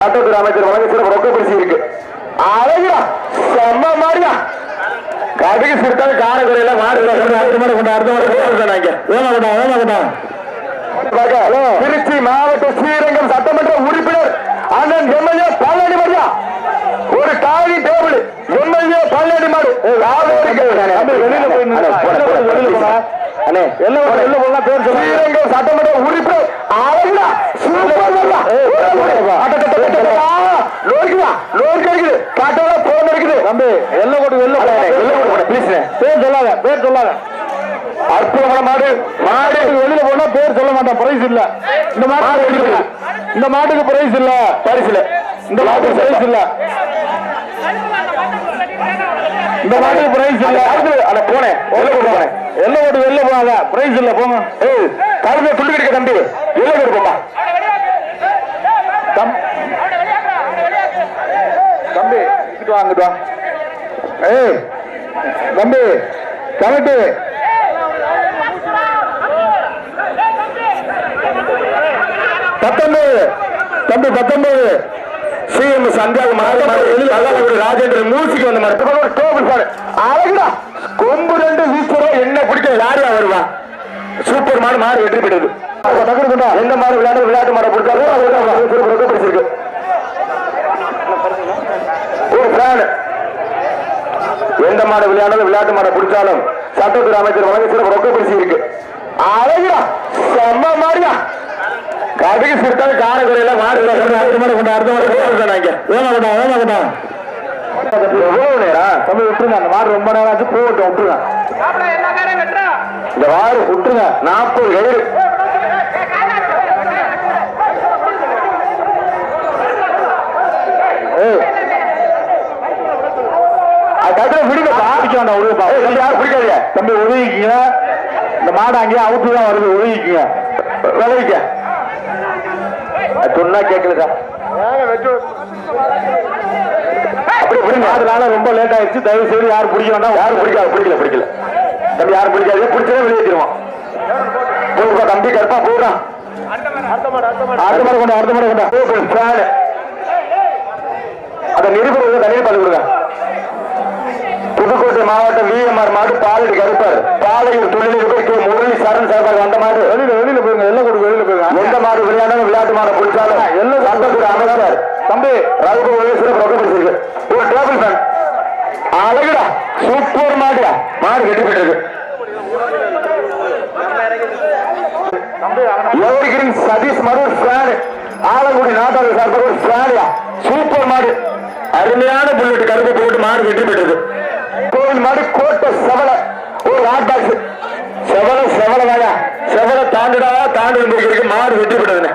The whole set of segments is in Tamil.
சட்டத்துறை அமைச்சர் வழங்க சிறப்பு ரொக்க பரிசு இருக்கு அழகியா செம்ம மாடியா கடுகு சிறுத்தாங்க காரக்குறையில மாடு அடுத்த மாடு கொண்டு அடுத்த மாடு கொண்டாங்க வேமா கொண்டா வேமா கொண்டா திருச்சி மாவட்ட ஸ்ரீரங்கம் சட்டமன்ற உறுப்பினர் அண்ணன் எம்எல்ஏ பழனி மரியா ஒரு காவி டேபிள் எம்எல்ஏ பழனி மாடு அண்ணே என்ன வெளில போனா பேர் சொல்லுங்க ஸ்ரீரங்கம் சட்டமன்ற உறுப்பினர் அழகுடா லோரிக்குதா லோரி கிடைக்குது காட்டோட போன் இருக்குது. தம்பி வெள்ள போட்டு வெள்ள வெள்ள போட்டு ப்ளீஸ் பேர் சொல்லாத பேர் சொல்லாத. அற்புதமான மாடு. மாடு வெளியில போனா பேர் சொல்ல மாட்டான் பிரைஸ் இல்ல. இந்த மாடு இந்த மாட்டுக்கு பிரைஸ் இல்ல. பரிசு இல்ல. இந்த மாட்டுக்கு பிரைஸ் இல்ல. இந்த மாட்டுக்கு பிரைஸ் இல்ல. அட போனேன். வெளில போட்டு போனேன். வெளில போட்டு வெளில போகாத. பிரைஸ் இல்ல போங்க. ஏய் கருதை துண்டு கிடைக்க தம்பி. வெளில போட்டு போப்பா தம் தம்பி இங்கிட்டு வா அங்கிட்டு வா. ஏய் தம்பி கமிட்டு பத்தொன்பது. தம்பி பத்தொன்பது. சிஎம் மாறி ராஜேந்திரன் மூசிக்கு வந்த மாதிரி ஒரு டேபிள் சார் அழகுடா. கொம்பு ரெண்டு வீசுறோம் என்ன பிடிக்க யாரையா வருவா? சூப்பர் மாடு மாடு வெற்றி பெற்றது. எந்த மாடு விளையாடு விளையாட்டு மாடை பிடிச்சாலும் பிடிச்சிருக்கு ஃபேன் எந்த மாடு விளையாடாலும் விளையாட்டு மாடை பிடிச்சாலும் சட்டத்துறை அமைச்சர் வழங்க சிறப்பு ரொக்க பரிசு இருக்கு. அழகியா செம்ம மாடியா கடுகு சிறுத்தாங்க காரக்குறையில மாடு அடுத்த மாடு கொண்டா அடுத்த மாடு கொண்டாங்க வேமா கொண்டா. கொண்டா எவ்வளவு நேரம் தம்பி விட்டுருங்க. அந்த மாடு ரொம்ப நேரம் ஆச்சு. போகட்டும் விட்டுருங்க. இந்த வாரு விட்டுருங்க நாற்பது கயிறு பிடிக்க பாதிக்க வேண்டாம் ஒழுங்கப்பா தம்பி யாரும் பிடிக்காதீங்க. தம்பி ஒதுங்கிக்கீங்க இந்த மாடு அங்கேயே அவுத்து தான் வருது ஒதுங்கிக்கீங்க விளைவிக்க. சொன்னா கேட்கலதா அப்படி பிடிங்க அதனால ரொம்ப லேட் ஆயிடுச்சு. தயவு செய்து யாரும் பிடிக்க வேண்டாம். யாரும் பிடிக்காது பிடிக்கல பிடிக்கல. தம்பி யாரும் பிடிக்காது பிடிச்சதே வெளியேற்றிடுவோம் போடுப்பா தம்பி கருப்பா போடுறான் அடுத்த மாடு கொண்டா அடுத்த மாடு கொண்டா அதை நிருபர் தண்ணீர் பால் கொடுங்க மாவட்டம் விஎம்ஆர் மாடு பாலடி கருப்பர். பாலையூர் தொழிலதிபர் கே முரளி சரண் சார்பாக வந்த மாடு. வெளியில வெளியில போயிருங்க எல்லாம் கொடுக்க வெளியில போயிருங்க. எந்த மாடு விளையாடாலும் விளையாட்டு மாடு பிடிச்சாலும் எல்லாம் சட்டத்துறை அமைச்சர். தம்பி. ரகு சிறப்பு ரொக்க பிடிச்சிருக்கு ஒரு டேபிள் ஃபேன் அழகுடா. சூப்பர் மாடுடா. மாடு வெட்டி பெற்றது எவர்கிரீன் சதீஷ் மாடு ஒரு ஃபேன் ஆலங்குடி நாட்டாளர் சார்பாக ஒரு ஃபேனியா சூப்பர் மாடு. அருமையான புல்லட் கருப்பு போட்டு மாடு வெற்றி பெற்றது கோவில் மாடு கோட்டை செவல. ஒரு ஹாட் பாக்ஸ் செவல செவல தாயா செவல தாண்டுடா தாண்டு இருக்கு மாடு வெற்றி பெற்றதுன்னு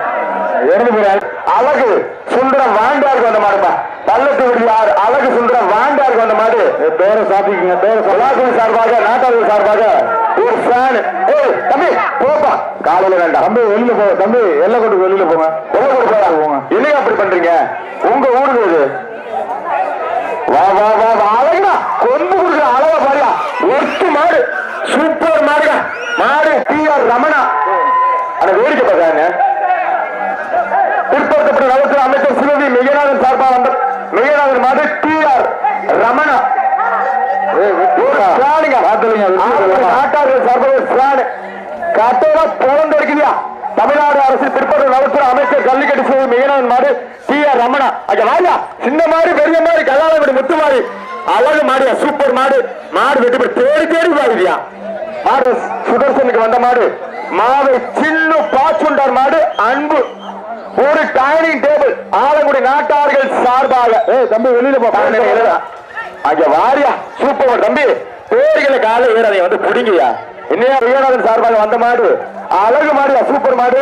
இறந்து போறாரு அழகு சுந்தரம் வாண்டாருக்கு வந்த மாடுப்பா. பள்ளத்து விடியார் அழகு சுந்தரம் வாண்டாருக்கு வந்த மாடு. பேர சாப்பிங்க பேர சொல்லாக்குடி சார்பாக நாட்டாளர் சார்பாக ஒரு ஃபேன் ஏய் தம்பி போப்பா. காலையில வேண்டாம். தம்பி வெளியில போ தம்பி எல்லை கொண்டு வெளியில போங்க. எல்லை கொண்டு போங்க என்னங்க அப்படி பண்றீங்க? உங்க ஊருக்கு இது. வா வா வா வா அழகுடா கொம்பு கொடுக்குற அழகா பாரியா ஒட்டு மாடு. சூப்பர் மாடுடா. மாடு டி ஆர் ரமணா. அந்த வேடிக்கை பார்க்காங்க பிற்படுத்தப்பட்ட நலத்துறை அமைச்சர் சிவவி மெய்யநாதன் சார்பா வந்த மெய்யநாதன் மாடு டி ஆர் ரமணா. சார்பாக தமிழ்நாடு அரசு பிற்பட்ட நலத்துறை அமைச்சர் கல்விக்கட்டு சிவவி மெய்யநாதன் மாடு டி ஆர் ரமணா. அங்க வாயா. சின்ன மாடு பெரிய கல்லால வீடு முத்து அழகு மாடியா சூப்பர் மாடு. மாடு வெட்டி தேடி தேடி பாருதியா மாடு சுதர்சனுக்கு வந்த மாடு. மாவை சின்ன பாச்சுண்டார் மாடு. அன்பு. ஒரு டைனிங் டேபிள் ஆலங்குடி நாட்டார்கள் சார்பாக. ஏய் தம்பி வெளியில அங்க வாரியா. சூப்பர் தம்பி. பேர்களை காலை ஏறாதீங்க. வந்து புடிங்கயா? என்னையா விஜயநாதன் சார்பாக வந்த மாடு? அழகு மாடியா சூப்பர் மாடு.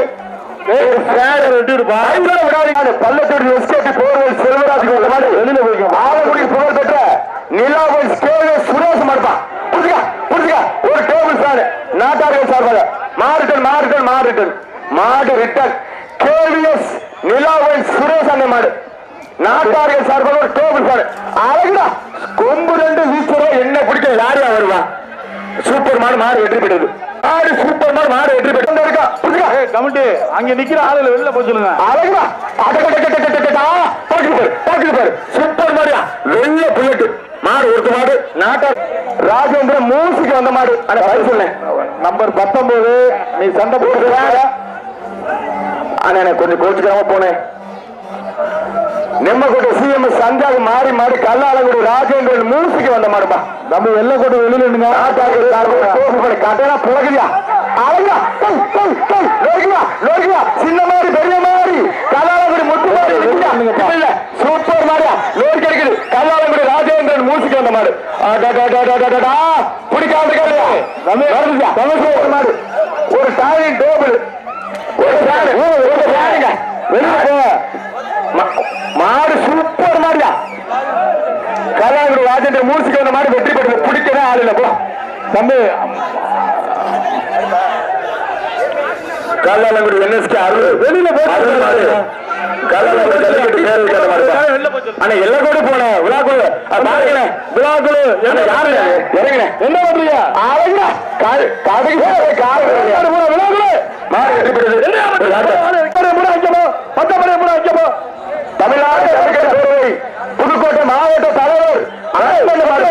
பள்ளத்தூர் எஸ்கேபி போர்வல் செல்வராஜுக்கு வந்த மாடு. வெளியில போய்க்க. ஆலங்குடி புகழ் பெற்ற நிலாவல் ஸ்கேவே சுரேஷ் மாடுப்பா புரிஞ்சுக்கா புரிஞ்சுக்கா ஒரு டேபிள் ஃபேன் நாட்டார்கள் சார்பாக மாறுட்டன் மாறுட்டன் மாறுட்டன் மாடு ரிட்டன் கேவிஎஸ் நிலாவல் சுரேஷ் அந்த மாடு நாட்டார்கள் சார்பாக ஒரு டேபிள் ஃபேன் அழகுடா கொம்பு ரெண்டு வீசுறோம் என்ன பிடிக்க யாரையா வருவா சூப்பர் மாடு மாடு வெற்றி பெற்றது மாடு சூப்பர் மாடு மாடு வெற்றி பெற்று இருக்கா ஏய், கமிட்டி அங்க நிக்கிற ஆளுல வெளில போய் சொல்லுங்க அழகுடா சூப்பர் மாடியா வெள்ள புல்லட்டு மாடு ஒரு மாடு நாட்டா ராஜேந்திர மூசிக்கு வந்த மாடு. அந்த பதில் சொன்னேன் நம்பர் பத்தொன்பது நீ சண்டை போட்டு எனக்கு கொஞ்சம் கோச்சுக்காம போனேன் நெம்மக்கோட்டை சிஎம் சஞ்சாக மாறி மாடி கல்லாலங்குடி ராஜேந்திரன் மூசிக்கு வந்த மாடுப்பா. நம்ம எல்லை கொண்டு வெளியில நின்னுங்க கட்டணா புழகுதியா அழகா லோகியா லோகியா சின்ன மாதிரி பெரிய மாதிரி கல்லாலங்குடி முத்து மாதிரி சூப்பர் மாதிரியா மாடு. பிடிக்காது மாடு. ஒரு சாரி டோபிள். மாடு சூப்பர் மாடியா கலாவிட ராஜேந்திர மூசிக்கு வந்த மாடு வெற்றி பெற்று பிடிக்கவே ஆள் இல்லை போ. தம்பி. கல்லாலங்குடி என்எஸ்கே அறுபது. வெளியில போய் கல்லாலங்குடி ஜல்லிக்கட்டு பேர் ஆனா எல்லா கூட போன விழாக்குழு. யாரு? இறங்கின. என்ன பண்றீங்க? ஆளுங்க கடைக்கு காரு விழாக்குழு. மாறி பத்தமணி மூணு அஞ்சமோ தமிழ்நாடு புதுக்கோட்டை மாவட்ட தலைவர். அன்பண்ண மாடு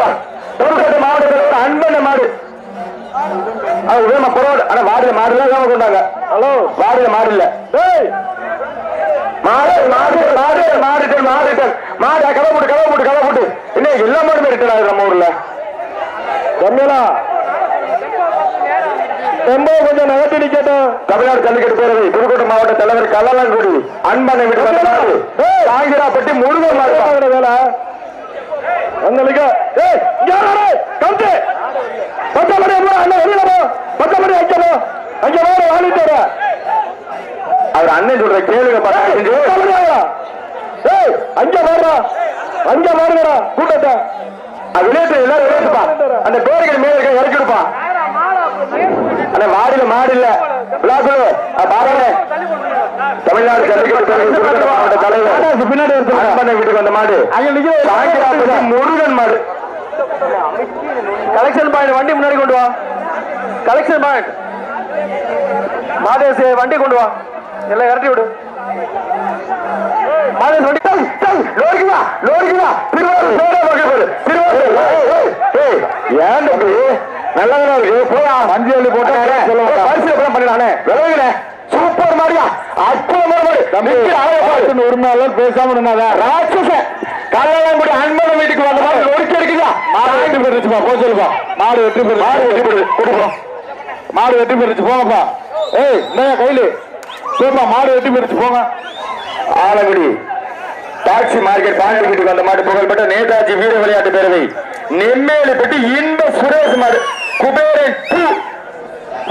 புதுக்கோட்டை மாவட்ட அன்பண்ண மாடு. அது ஆனா வாடில மாடுல கொண்டாங்க. ஹலோ. வாடில மாடு இல்ல. மாடு மாடு மாடு மாடு மாடு மாடு கதை போட்டு கதை போட்டு கதை போட்டு. இன்னும் எல்லா மாடுமே ரிட்டர்ன் நம்ம ஊர்ல. ரம்யலா ரொம்ப கொஞ்சம் நகர்த்தி நிக்கட்டும். தமிழ்நாடு ஜல்லிக்கட்டு பேரவை புதுக்கோட்டை மாவட்ட தலைவர் கல்லலாங்குடி அன்பனை விட்டு வந்த மாடு காங்கிராப்பட்டி மாடு வேலை. உங்களுக்கு ஏய் இங்க வாடா கவுத்து பத்தமணி அம்மா அண்ணன் வெளியில போ பத்தமணி அங்க போ அங்க போற வாலிட்டு அவர் அண்ணன் சொல்ற கேளுங்க பாத்தீங்க ஏய் அங்க பாருடா அங்க பாருங்கடா கூட்டத்தை அது விளையாட்டு எல்லாரும் விளையாட்டுப்பா அந்த பேர்கள் மேல இருக்க இறக்கி விடுப்பா அண்ணா மாடியில மாடு இல்ல விழாக்குழு பாருங்க. தமிழ்நாடு ஜல்லிக்கட்டு மாவட்ட தலைவர். பின்னாடி அன்பனை வீட்டுக்கு வந்த மாடு. முருகன் மாடு. கலெக்ஷன் பாயிண்ட் வண்டி முன்னாடி கொண்டு வா. கலெக்ஷன் பாயிண்ட் மாதேசி வண்டி கொண்டு வா. எல்லாம் இறட்டி விடு. மாதேசி வண்டி. லோரிக்குதா? லோரிக்குதா? திருவாரூர் திருவாரூர் ஏன் அள்ளி போட்டா பண்ணிடானே சூப்பர் மாடியா. அற்புதமான ஒரு நாள் பேசாம ராட்சச கல்யாணங்குடி அன்பன வீட்டுக்கு வந்த மாதிரி ஒருக்கி இருக்குதா மாடு வெற்றி பெருச்சுப்பா போ. சொல்லுப்பா. மாடு வெற்றி பெரு மாடு வெற்றி பெரு கொடுப்போம் மாடு வெற்றி பெருச்சு போங்கப்பா. ஏய் இந்த கையில. போப்பா மாடு பெருச்சு போங்க. ஆலங்குடி. டாக்ஸி மார்க்கெட் பாண்டி வீட்டுக்கு வந்த மாடு. புகழ்பெற்ற நேதாஜி வீர விளையாட்டு பேரவை. நெம்மேலிப்பட்டி இன்ப சுரேஷ் மாடு. குபேரன். டூ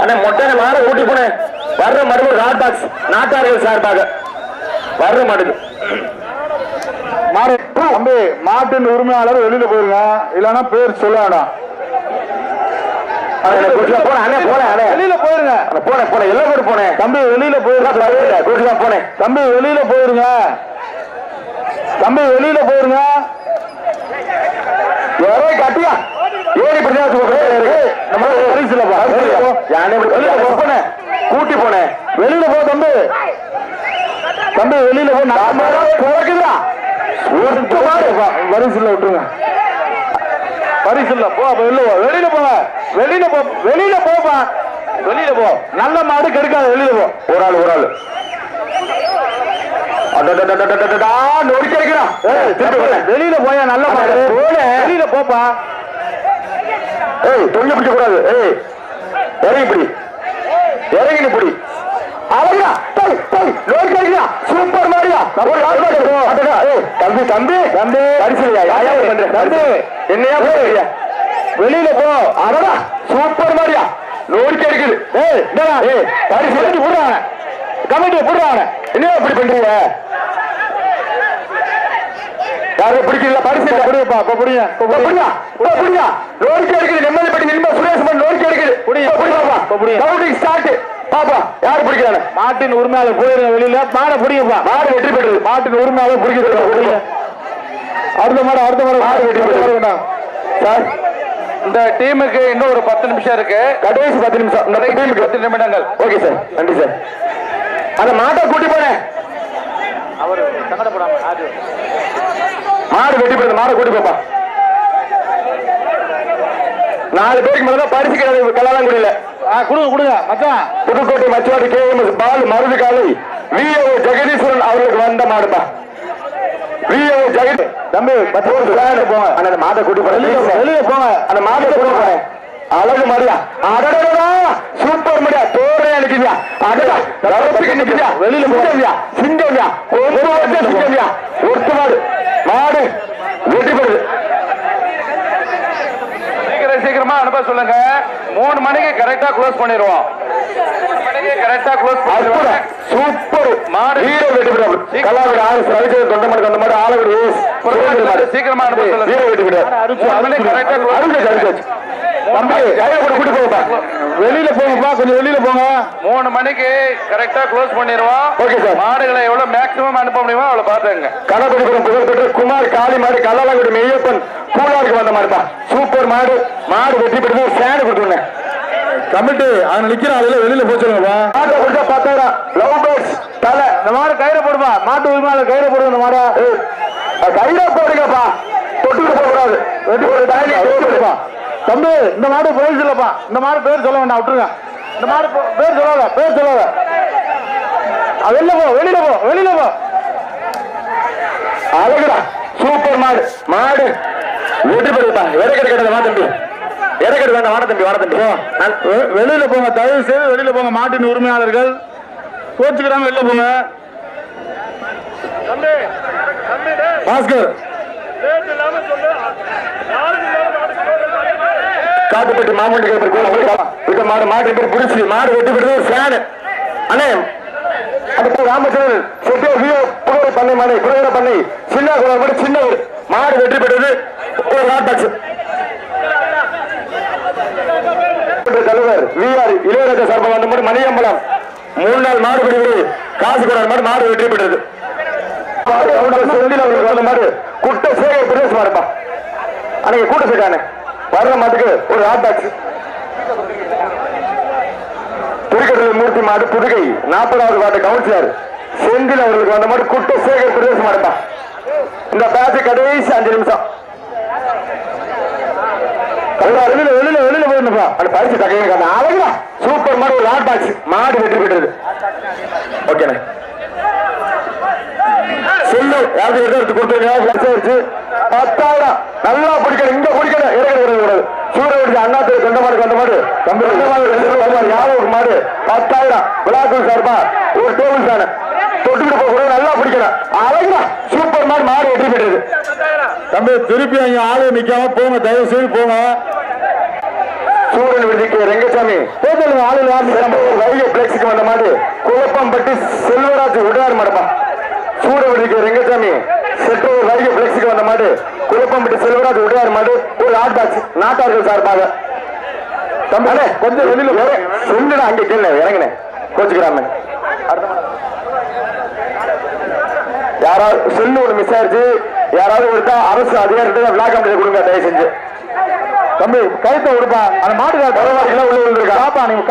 அண்ணா மொட்டை மாட ஊட்டி போனேன். வர்ற மறுபடியும் ராட் பாக்ஸ் நாட்டார்கள் சார்பாக. வர்ற மாடுது மாடு தம்பி மாட்டின் உரிமையாளர் வெளியில போயிருங்க. இல்லன்னா பேர் சொல்ல வேண்டாம் வெளியில போயிருங்க. போனேன் போனேன் எல்லாம் கூட போனேன். தம்பி வெளியில போயிருங்க. போனேன். தம்பி வெளியில போயிருங்க. தம்பி வெளியில போயிருங்க. கூட்டி போனேன் வெளியில போ தம்பி தம்பி வெளியில போ பிறகுதான் விட்டுருங்க வரிசில் போ அப்ப வெளியில போ வெளியில போ வெளியில போப்பா வெளியில போ நல்ல மாடு கெடுக்காத வெளியில போ ஒரு ஆள் ஒரு ஆள் நொறுக்கி அடிக்கிறான் வெளியில போயா நல்ல மாடு வெளியில போப்பா. ஏய் தொங்க பிடிக்க கூடாது ஏய் இறங்கி பிடி. இறங்கி பிடி. அழகா டேய் டேய் நோக்கி அடிக்கிறா சூப்பர் மாரியா. ஒரு ஆள் மாடு போ. அடடா. ஏய் தம்பி தம்பி. தம்பி. பரிசுலையா யாயா பண்ற தம்பி? என்னையா பண்றீங்க? வெளியில போ. அடடா. சூப்பர் மாரியா. நோக்கி அடிக்குது ஏய் என்னடா ஏய் கமிட்டி போடுறாங்க கமிட்டி போடுறாங்க என்ன இப்படி பண்றீங்க? யாரும் பிடிக்கல பரிசு புரியுப்பா இப்ப புரியுங்க. புரியா புரியா லோரிக்கு எடுக்குது நெம்மதிப்பட்டி நிர்மல சுரேஷ் மன் லோரிக்கு எடுக்குது புரியுது. புரியாப்பா புரியுது. கவுண்டிங் ஸ்டார்ட் பாப்பா யாரு பிடிக்கிறாங்க மாட்டின் உரிமையாளர் போயிருங்க வெளியில. மாடை புடிங்கப்பா மாடு வெற்றி பெற்றது. மாட்டின் உரிமையாளர் பிடிக்கிறது அடுத்த மாடு அடுத்த மாடு. மாடு வெற்றி வேண்டாம் சார். இந்த டீமுக்கு இன்னும் ஒரு பத்து நிமிஷம் இருக்கு. கடைசி பத்து நிமிஷம். இந்த டீமுக்கு. பத்து நிமிடங்கள். Okay sir. நன்றி சார். அந்த மாட்டை கூட்டி போனேன். அவர் சங்கடப்படாம மாடு வெட்டி போடுது மாடை கூட்டி போப்பா. நாலு பேருக்கு மேல தான் பரிசு கிடையாது கல்லாலங்குடியில ஆ கொடுங்க கொடுங்க மச்சான். Pudukkottai Machuvadi K M S பால் மருது காலை விஓ ஜெகதீஸ்வரன் அவர்களுக்கு வந்த மாடுப்பா. விஓ ஜெகதி தம்பி பத்து போங்க. அந்த மாட்டை கூட்டி போறேன் வெளியே போங்க அந்த மாட்டை கூட்டி போறேன் அழகு மாடியா. அடடடா சூப்பர் மாடியா. தோரே நிக்குதியா அடடா. நிக்குதியா வெளியில போவியா சிங்கம்யா ஒரு சிங்கம்யா ஒருத்த மாடு வெட்டி போடுது சீக்கிரம் சீக்கிரமா அனுப்ப சொல்லுங்க. மூணு மணிக்கு கரெக்டா க்ளோஸ் பண்ணிடுவோம். கரெக்டா க்ளோஸ் பண்ணிடுவோம். சூப்பர். மாடு. வீர வெட்டி போடுறாரு கல்லாவிட ஆறு ரவிச்சந்திரன் தொண்டமனுக்கு அந்த ஆலவிட ஏஸ். சீக்கிரமா அனுப்ப சொல்லுங்க. வீர வெட்டி மணிக்கு கரெக்டா அருந்தாச்சு அருந்தாச்சு தம்பி கையில கூட கூட்டி போங்கப்பா வெளியில போங்கப்பா கொஞ்சம் வெளியில போங்க. மூணு மணிக்கு கரெக்டா க்ளோஸ் பண்ணிடுவோம். ஓகே சார் மாடுகளை எவ்வளவு மேக்ஸிமம் அனுப்ப முடியுமோ அவ்வளவு பாத்துங்க கணபதிபுரம் புகழ்பெற்ற குமார் காளி மாடு கல்லாலங்குடி மெய்யப்பன் பூலாருக்கு வந்த மாடுப்பா. சூப்பர் மாடு. மாடு வெட்டி பெற்று ஃபேன் கொடுத்துருங்க. கமிட்டு அவன் நிக்கிற ஆளுல வெளியில போச்சுருங்கப்பா மாட்டை கொடுத்தா பத்தாயிரம் லவ் பேர்ட்ஸ் தலை. இந்த மாடு கயிறு போடுப்பா மாட்டு உரிமையாளர் கயிறு போடுங்க இந்த மாடை? கையில போடுங்கப்பா. தொட்டுக்கிட்டு போக கூடாது வெட்டி போடுப்பா தம்பி இந்த மாடு பேர் சொல்லப்பா. இந்த மாடு பேர் சொல்ல வேண்டாம் விட்டுருங்க. இந்த மாடு பேர் சொல்லாத பேர் சொல்லாத. வெளில போ வெளியில போ வெளியில போ. அழகுடா சூப்பர் மாடு மாடு. வெற்றி பெறுப்பா இறக்கடி கிடந்த வா தம்பி. இறக்கடி வேண்டாம் வாட தம்பி வாட தம்பி. வெளியில போங்க தயவு செய்து வெளியில போங்க மாட்டின் உரிமையாளர்கள். கோச்சுக்கிறாங்க வெளில போங்க. பாஸ்கர். காட்டுப்பட்டு மாமூண்டி இந்த மாடு மாட்டு பேர் புடிச்சு மாடு வெட்டி விடுறது ஒரு ஃபேனு அண்ணே அடுத்து ராமச்சந்திரன் செட்டியோ வியோ புகழ பண்ணை மனை புகழ பண்ணை. சின்ன குழந்தை மட்டும் சின்ன மாடு வெற்றி பெற்றது ஒரு நாட்டாச்சு தலைவர் விஆர் இளையராஜா சார்பாக வந்த மாதிரி மணியம்பலம். மூணு நாள் மாடு பிடிவு காசு கூட மாதிரி மாடு வெற்றி பெற்றது. மாடு அவனோட செந்தில் அவர்களுக்கு வந்த மாதிரி குட்ட சேகர் பிரதேசமா மாடுப்பா. அன்னைக்கு கூட்ட சேர்க்கானே வர்ற மாட்டுக்கு ஒரு ஹாட் டாக்ஸ் திருக்கடலூர் மூர்த்தி மாடு புதுகை நாற்பதாவது வார்டு கவுன்சிலர். செந்தில் அவர்களுக்கு வந்த மாதிரி குட்ட சேகர் பிரதேச மாடுப்பா. இந்த பேட்ச் கடைசி அஞ்சு நிமிஷம். வெளியில வெளியில வெளியில போயிருந்தப்பா. அந்த பரிசு தகையும் அழகா சூப்பர் மாடு ஒரு ஹாட் டாக்ஸ் மாடு வெற்றி பெற்றது. ஓகேண்ணே சொல்லு. யாருக்கு எடுத்து கொடுத்துருங்க ஃபிளக்ஸ் பத்தாயிரம் யாரும் மாடு பத்தாயிரம் விழாக்கள் சார்பா ஒரு டேபிள் ஃபேனு. தொட்டுக்கிட்டு போக நல்லா பிடிக்கணும். அழகுடா சூப்பர் மாடு மாடு வெற்றி பெற்றது. தம்பி திருப்பி அங்க ஆளு நிக்காம போங்க தயவு செய்து போங்க. சூரியன் விடுதிக்கு ரெங்கசாமி. போதல் ஆளுநர் வைகை பிளெக்ஸுக்கு வந்த மாடு குழப்பம்பட்டி செல்வராஜ் உடார் மாடுப்பா. சூரியன் விடுதிக்கு ரெங்கசாமி. செட்டூர் வைகை பிளெக்ஸுக்கு வந்த மாடு குழப்பம்பட்டி செல்வராஜ் உடையார் மாடு ஒரு ஹாட் பாக்ஸ் நாட்டார்கள் சார்பாக. தம்பி கொஞ்சம் வெளியில சொல்லுடா அங்கே கேள்வி இறங்கினேன் கோச்சுக்கிறாம. யாராவது செல்லு ஒண்ணு மிஸ் ஆயிருச்சு. யாராவது கொடுத்தா அரசு அதிகாரிகிட்ட விழா கம்பெனி கொடுங்க தயவு செஞ்சு. தம்பி கழுத்தை விடுப்பா அந்த மாட்டுக்கார உள்ள விழுந்திருக்கா? பாப்பா நீங்க